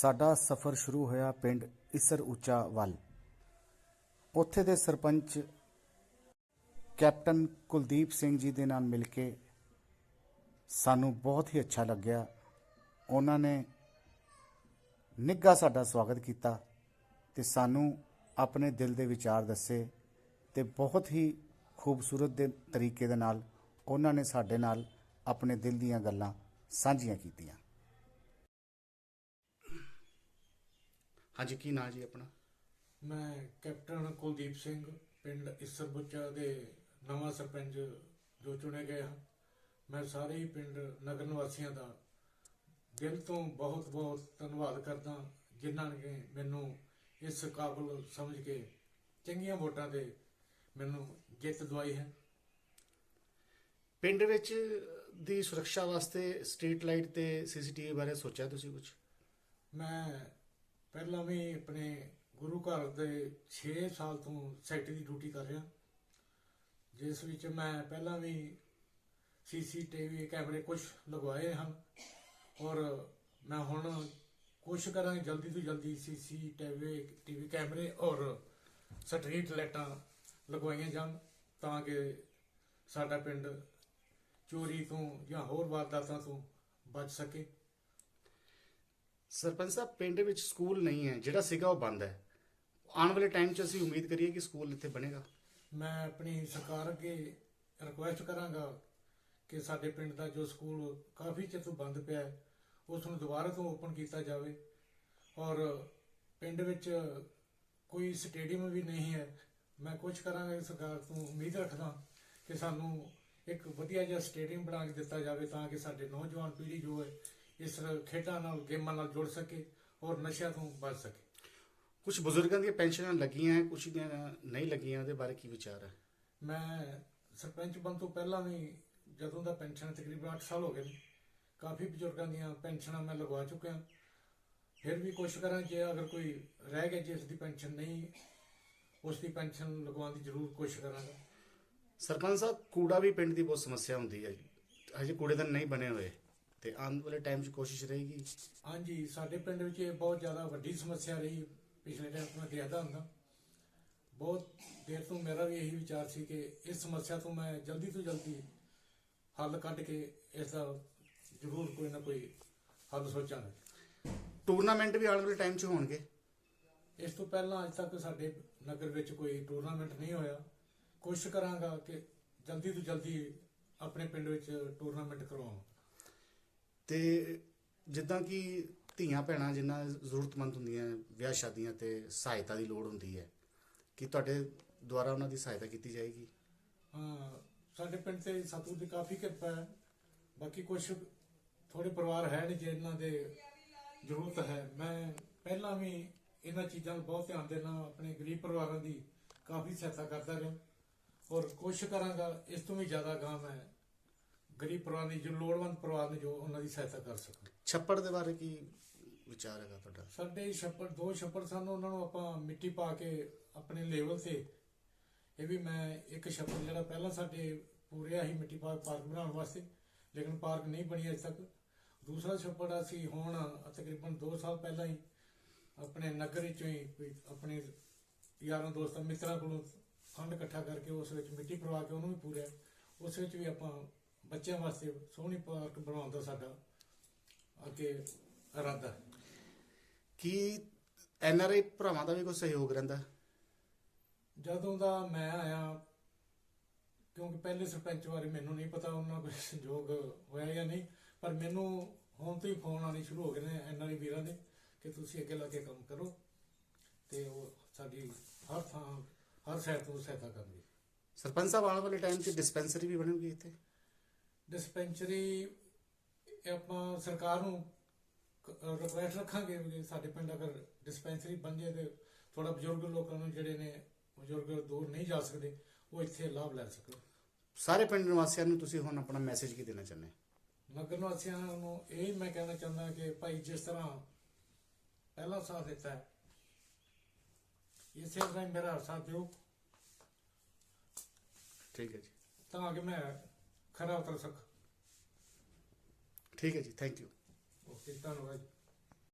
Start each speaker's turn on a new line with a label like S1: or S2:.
S1: ਸਾਡਾ ਸਫ਼ਰ ਸ਼ੁਰੂ ਹੋਇਆ ਪਿੰਡ ਇਸਰ ਉੱਚਾ ਵੱਲ। ਉੱਥੇ ਦੇ ਸਰਪੰਚ ਕੈਪਟਨ ਕੁਲਦੀਪ ਸਿੰਘ ਜੀ ਦੇ ਨਾਲ ਮਿਲ ਕੇ ਸਾਨੂੰ ਬਹੁਤ ਹੀ ਅੱਛਾ ਲੱਗਿਆ। ਉਹਨਾਂ ਨੇ ਨਿੱਘਾ ਸਾਡਾ ਸਵਾਗਤ ਕੀਤਾ ਤੇ ਸਾਨੂੰ ਆਪਣੇ ਦਿਲ ਦੇ ਵਿਚਾਰ ਦੱਸੇ ਤੇ ਬਹੁਤ ਹੀ ਖੂਬਸੂਰਤ ਦੇ ਤਰੀਕੇ ਦੇ ਨਾਲ ਉਹਨਾਂ ਨੇ ਸਾਡੇ ਨਾਲ ਆਪਣੇ ਦਿਲ ਦੀਆਂ ਗੱਲਾਂ ਸਾਂਝੀਆਂ ਕੀਤੀਆਂ। ਹਾਂਜੀ ਕੀ ਨਾਂ ਜੀ ਆਪਣਾ?
S2: ਮੈਂ ਕੈਪਟਨ ਕੁਲਦੀਪ ਸਿੰਘ ਪਿੰਡ ਇਸਰਬੁੱਚਾ ਦੇ ਨਵਾਂ ਸਰਪੰਚ ਜੋ ਚੁਣੇ ਗਏ ਹਾਂ। ਮੈਂ ਸਾਰੇ ਹੀ ਪਿੰਡ ਨਗਰ ਨਿਵਾਸੀਆਂ ਦਾ ਦਿਲ ਤੋਂ ਬਹੁਤ ਬਹੁਤ ਧੰਨਵਾਦ ਕਰਦਾ ਜਿਨ੍ਹਾਂ ਨੇ ਮੈਨੂੰ ਇਸ ਕਾਬਲ ਸਮਝ ਕੇ ਚੰਗੀਆਂ ਵੋਟਾਂ ਦੇ ਮੈਨੂੰ ਜਿੱਤ ਦਵਾਈ ਹੈ।
S1: ਪਿੰਡ ਵਿੱਚ ਦੀ ਸੁਰੱਖਿਆ ਵਾਸਤੇ ਸਟਰੀਟ ਲਾਈਟ ਤੇ ਸੀਸੀਟੀਵੀ ਬਾਰੇ ਸੋਚਿਆ ਤੁਸੀਂ ਕੁਝ
S2: ਮੈਂ ਪਹਿਲਾਂ ਵੀ ਆਪਣੇ ਗੁਰੂ ਘਰ ਦੇ 6 ਸਾਲ ਤੋਂ ਸੈਕਟਰੀ ਦੀ ਡਿਊਟੀ ਕਰ ਰਿਹਾ। ਜਿਸ ਵਿੱਚ ਮੈਂ ਪਹਿਲਾਂ ਵੀ ਸੀਸੀਟੀਵੀ ਕੈਮਰੇ ਕੁਝ ਲਗਵਾਏ ਹਨ ਔਰ ਮੈਂ ਹੁਣ ਕੋਸ਼ਿਸ਼ ਕਰਾਂਗਾ ਜਲਦੀ ਤੋਂ ਜਲਦੀ ਸੀਸੀਟੀਵੀ ਟੀਵੀ ਕੈਮਰੇ ਔਰ ਸਟਰੀਟ ਲਾਈਟਾਂ ਲਗਵਾਈਆਂ ਜਾਣ ਤਾਂ ਕਿ ਸਾਡਾ ਪਿੰਡ ਚੋਰੀ ਤੋਂ ਜਾਂ ਹੋਰ ਵਾਰਦਾਤਾਂ ਤੋਂ ਬਚ ਸਕੇ।
S1: ਸਰਪੰਚ ਸਾਹਿਬ, ਪਿੰਡ ਵਿੱਚ ਸਕੂਲ ਨਹੀਂ ਹੈ, ਜਿਹੜਾ ਸੀਗਾ ਉਹ ਬੰਦ ਹੈ। ਆਉਣ ਵਾਲੇ ਟਾਈਮ 'ਚ ਅਸੀਂ ਉਮੀਦ ਕਰੀਏ ਕਿ ਸਕੂਲ ਇੱਥੇ ਬਣੇਗਾ।
S2: ਮੈਂ ਆਪਣੀ ਸਰਕਾਰ ਅੱਗੇ ਰਿਕੁਐਸਟ ਕਰਾਂਗਾ ਕਿ ਸਾਡੇ ਪਿੰਡ ਦਾ ਜੋ ਸਕੂਲ ਕਾਫੀ ਚਿਰ ਤੋਂ ਬੰਦ ਪਿਆ ਹੈ, ਉਸ ਨੂੰ ਦੁਬਾਰਾ ਤੋਂ ਓਪਨ ਕੀਤਾ ਜਾਵੇ। ਔਰ ਪਿੰਡ ਵਿੱਚ ਕੋਈ ਸਟੇਡੀਅਮ ਵੀ ਨਹੀਂ ਹੈ। ਮੈਂ ਕੁਝ ਕਰਾਂਗਾ ਸਰਕਾਰ ਤੋਂ, ਉਮੀਦ ਰੱਖਦਾ ਕਿ ਸਾਨੂੰ ਇੱਕ ਵਧੀਆ ਜਿਹਾ ਸਟੇਡੀਅਮ ਬਣਾ ਕੇ ਦਿੱਤਾ ਜਾਵੇ ਤਾਂ ਕਿ ਸਾਡੇ ਨੌਜਵਾਨ ਪੀੜ੍ਹੀ ਜੋ ਹੈ ਇਸ ਖੇਡਾਂ ਨਾਲ ਗੇਮਾਂ ਨਾਲ ਜੁੜ ਸਕੇ ਔਰ ਨਸ਼ਿਆਂ ਤੋਂ ਬਚ ਸਕੇ।
S1: ਕੁਝ ਬਜ਼ੁਰਗਾਂ ਦੀਆਂ ਪੈਨਸ਼ਨਾਂ ਲੱਗੀਆਂ ਕੁਝ ਦੀਆਂ ਨਹੀਂ ਲੱਗੀਆਂ ਉਹਦੇ ਬਾਰੇ ਕੀ ਵਿਚਾਰ ਹੈ?
S2: ਮੈਂ ਸਰਪੰਚ ਬਣ ਤੋਂ ਪਹਿਲਾਂ ਵੀ ਜਦੋਂ ਦਾ ਪੈਨਸ਼ਨ ਤਕਰੀਬਨ 8 ਸਾਲ ਹੋ ਗਏ ਨੇ ਕਾਫੀ ਬਜ਼ੁਰਗਾਂ ਦੀਆਂ ਪੈਨਸ਼ਨਾਂ ਮੈਂ ਲਗਵਾ ਚੁੱਕਿਆ। ਫਿਰ ਵੀ ਕੋਸ਼ਿਸ਼ ਕਰਾਂ ਜੇ ਅਗਰ ਕੋਈ ਰਹਿ ਗਿਆ ਜਿਸ ਦੀ ਪੈਨਸ਼ਨ ਨਹੀਂ ਉਸ ਦੀ ਪੈਨਸ਼ਨ ਲਗਵਾਉਣ ਦੀ ਜ਼ਰੂਰ ਕੋਸ਼ਿਸ਼ ਕਰਾਂਗਾ।
S1: ਸਰਪੰਚ ਸਾਹਿਬ ਕੂੜਾ ਵੀ ਪਿੰਡ ਦੀ ਬਹੁਤ ਸਮੱਸਿਆ ਹੁੰਦੀ ਹੈ ਹਜੇ ਕੂੜੇਦਾਨ ਨਹੀਂ ਬਣੇ ਹੋਏ। ਤੇ ਆਉਣ ਵਾਲੇ ਟਾਈਮ 'ਚ ਕੋਸ਼ਿਸ਼ ਰਹੇਗੀ?
S2: ਹਾਂਜੀ ਸਾਡੇ ਪਿੰਡ ਵਿੱਚ ਇਹ ਬਹੁਤ ਜ਼ਿਆਦਾ ਵੱਡੀ ਸਮੱਸਿਆ ਰਹੀ ਪਿਛਲੇ ਟਾਈਮ ਤੋਂ ਮੈਂ ਦੇਖਦਾ ਹੁੰਦਾ। ਬਹੁਤ ਦੇਰ ਤੋਂ ਮੇਰਾ ਵੀ ਇਹੀ ਵਿਚਾਰ ਸੀ ਕਿ ਇਸ ਸਮੱਸਿਆ ਤੋਂ ਮੈਂ ਜਲਦੀ ਤੋਂ ਜਲਦੀ ਹੱਲ ਕੱਢ ਕੇ ਇਸ ਦਾ ਜ਼ਰੂਰ ਕੋਈ ਨਾ ਕੋਈ ਹੱਲ ਸੋਚਾਂਗੇ।
S1: ਟੂਰਨਾਮੈਂਟ ਵੀ ਆਉਣ ਵਾਲੇ ਟਾਈਮ 'ਚ ਹੋਣਗੇ?
S2: ਇਸ ਤੋਂ ਪਹਿਲਾਂ ਅੱਜ ਤੱਕ ਸਾਡੇ ਨਗਰ ਵਿੱਚ ਕੋਈ ਟੂਰਨਾਮੈਂਟ ਨਹੀਂ ਹੋਇਆ। ਕੋਸ਼ਿਸ਼ ਕਰਾਂਗਾ ਕਿ ਜਲਦੀ ਤੋਂ ਜਲਦੀ ਆਪਣੇ ਪਿੰਡ ਵਿੱਚ ਟੂਰਨਾਮੈਂਟ ਕਰਵਾਵਾਂ
S1: ਤੇ ਜਿੱਦਾਂ ਕਿ ਧੀਆਂ ਭੈਣਾਂ ਜਿੰਨਾ ਜ਼ਰੂਰਤਮੰਦ ਹੁੰਦੀਆਂ ਵਿਆਹ ਸ਼ਾਦੀਆਂ ਤੇ ਸਹਾਇਤਾ ਦੀ ਲੋੜ ਹੁੰਦੀ ਹੈ, ਕਿ ਤੁਹਾਡੇ ਦੁਆਰਾ ਉਹਨਾਂ ਦੀ ਸਹਾਇਤਾ ਕੀਤੀ ਜਾਏਗੀ?
S2: ਹਾਂ ਸਾਡੇ ਪਿੰਡ ਤੇ ਸਤਿਗੁਰ ਦੀ ਕਾਫੀ ਕਿਰਪਾ ਹੈ। ਬਾਕੀ ਕੁਝ ਥੋੜੇ ਪਰਿਵਾਰ ਹੈ ਨੇ ਜਿਨ੍ਹਾਂ ਦੇ ਜ਼ਰੂਰਤ ਹੈ। ਮੈਂ ਪਹਿਲਾਂ ਵੀ ਇਹਨਾਂ ਚੀਜ਼ਾਂ ਨੂੰ ਬਹੁਤ ਧਿਆਨ ਦੇਣਾ, ਆਪਣੇ ਗਰੀਬ ਪਰਿਵਾਰਾਂ ਦੀ ਕਾਫੀ ਸਹਾਇਤਾ ਕਰਦਾ ਰਿਹਾ। ਔਰ ਕੋਸ਼ਿਸ਼ ਕਰਾਂਗਾ, ਇਸ ਤੋਂ ਵੀ ਜ਼ਿਆਦਾ ਗਾਂ ਮੈਂ ਗਰੀਬ ਪਰਿਵਾਰ ਦੀ ਜੋ ਲੋੜਵੰਦ ਪਰਿਵਾਰ ਨੇ ਜੋ ਉਹਨਾਂ ਦੀ ਸਹਾਇਤਾ ਕਰ ਸਕਾਂ
S1: ਛੱਪੜ ਦੇ ਬਾਰੇ ਕੀ ਵਿਚਾਰ ਹੈਗਾ ਤੁਹਾਡਾ?
S2: ਸਾਡੇ ਛੱਪੜ ਦੋ ਛੱਪੜ ਸਨ ਉਹਨਾਂ ਨੂੰ ਆਪਾਂ ਮਿੱਟੀ ਪਾ ਕੇ ਆਪਣੇ ਲੈਵਲ ਤੇ। ਇਹ ਵੀ ਮੈਂ ਇੱਕ ਛੱਪੜ ਜਿਹੜਾ ਪਹਿਲਾਂ ਸਾਡੇ ਪੂਰਿਆ ਹੀ ਮਿੱਟੀ ਪਾ ਪਾਰਕ ਬਣਾਉਣ ਵਾਸਤੇ ਲੇਕਿਨ ਪਾਰਕ ਨਹੀਂ ਬਣੀ ਅਜੇ ਤੱਕ। ਦੂਸਰਾ ਛੱਪੜ ਅਸੀਂ ਹੁਣ ਤਕਰੀਬਨ 2 ਸਾਲ ਪਹਿਲਾਂ ਹੀ ਆਪਣੇ ਨਗਰ ਵਿੱਚੋਂ ਹੀ ਆਪਣੇ ਯਾਰਾਂ ਦੋਸਤਾਂ ਮਿੱਤਰਾਂ ਕੋਲੋਂ ਫੰਡ ਇਕੱਠਾ ਕਰਕੇ ਉਸ ਵਿੱਚ ਮਿੱਟੀ ਪਵਾ ਕੇ ਉਹਨੂੰ ਵੀ ਪੂਰਿਆ। ਉਸ ਵਿੱਚ ਵੀ ਆਪਾਂ ਬੱਚਿਆਂ ਵਾਸਤੇ ਸੋਹਣੀ ਪਾਰਕ ਬਣਾਉਣ ਦਾ ਸਾਡਾ ਅੱਗੇ ਇਰਾਦਾ। ਹੈ
S1: ਕੀ ਐਨ ਆਰ ਆਈ ਭਰਾਵਾਂ ਦਾ ਵੀ ਕੋਈ ਸਹਿਯੋਗ ਰਹਿੰਦਾ?
S2: ਜਦੋਂ ਦਾ ਮੈਂ ਆਇਆ ਕਿਉਂਕਿ ਪਹਿਲੇ ਸਰਪੰਚ ਬਾਰੇ ਮੈਨੂੰ ਨਹੀਂ ਪਤਾ ਉਹਨਾਂ ਕੋਈ ਸੰਯੋਗ ਹੋਇਆ ਜਾਂ ਨਹੀਂ ਪਰ ਮੈਨੂੰ ਹੁਣ ਤੋਂ ਹੀ ਫੋਨ ਆਣੇ ਸ਼ੁਰੂ ਹੋ ਗਏ ਨੇ ਐਨਆਰਆਈ ਵੀਰਾਂ ਦੇ ਕਿ ਤੁਸੀਂ ਅੱਗੇ ਲਾ ਕੇ ਕੰਮ ਕਰੋ ਤੇ ਉਹ ਸਾਡੀ ਹਰ ਥਾਂ ਹਰ ਸਾਈਡ ਤੋਂ ਸਹਾਇਤਾ ਕਰਨਗੇ।
S1: ਸਰਪੰਚ ਸਾਹਿਬ ਆਉਣ ਵਾਲੇ ਟਾਈਮ 'ਚ ਡਿਸਪੈਂਸਰੀ ਵੀ ਬਣੂਗੀ ਇੱਥੇ?
S2: ਡਿਸਪੈਂਸਰੀ ਆਪਾਂ ਸਰਕਾਰ ਨੂੰ ਰਿਕੁਐਸਟ ਰੱਖਾਂਗੇ ਵੀ ਸਾਡੇ ਪਿੰਡ ਅਗਰ ਡਿਸਪੈਂਸਰੀ ਬਣ ਜਾਏ ਤੇ ਥੋੜਾ ਬਜ਼ੁਰਗ ਲੋਕਾਂ ਨੂੰ ਜਿਹੜੇ ਨੇ ਬਜ਼ੁਰਗ ਦੂਰ ਨਹੀਂ ਜਾ ਸਕਦੇ ਉਹ ਇੱਥੇ ਲਾਭ ਲੈ ਸਕਣ।
S1: ਸਾਰੇ ਪਿੰਡ ਨਿਵਾਸੀਆਂ ਨੂੰ ਤੁਸੀਂ ਹੁਣ ਆਪਣਾ ਮੈਸੇਜ ਕੀ ਦੇਣਾ ਚਾਹੁੰਦੇ
S2: ਨਗਰ ਨਿਵਾਸੀਆਂ ਨੂੰ ਇਹ ਮੈਂ ਕਹਿਣਾ ਚਾਹੁੰਦਾ ਕਿ ਭਾਈ ਜਿਸ ਤਰ੍ਹਾਂ ਪਹਿਲਾ ਸਾਥ ਦਿੱਤਾ ਹੈ ਇਸੇ ਤਰ੍ਹਾਂ ਮੇਰਾ ਸਾਥ ਦਿਓ।
S1: ਠੀਕ ਹੈ ਜੀ।
S2: ਤਾਂ ਕਿ ਮੈਂ ਖਰਾ ਉਤਰ ਸਕਾਂ।
S1: ਠੀਕ ਹੈ ਜੀ ਥੈਂਕ ਯੂ
S2: ਓਕੇ ਧੰਨਵਾਦ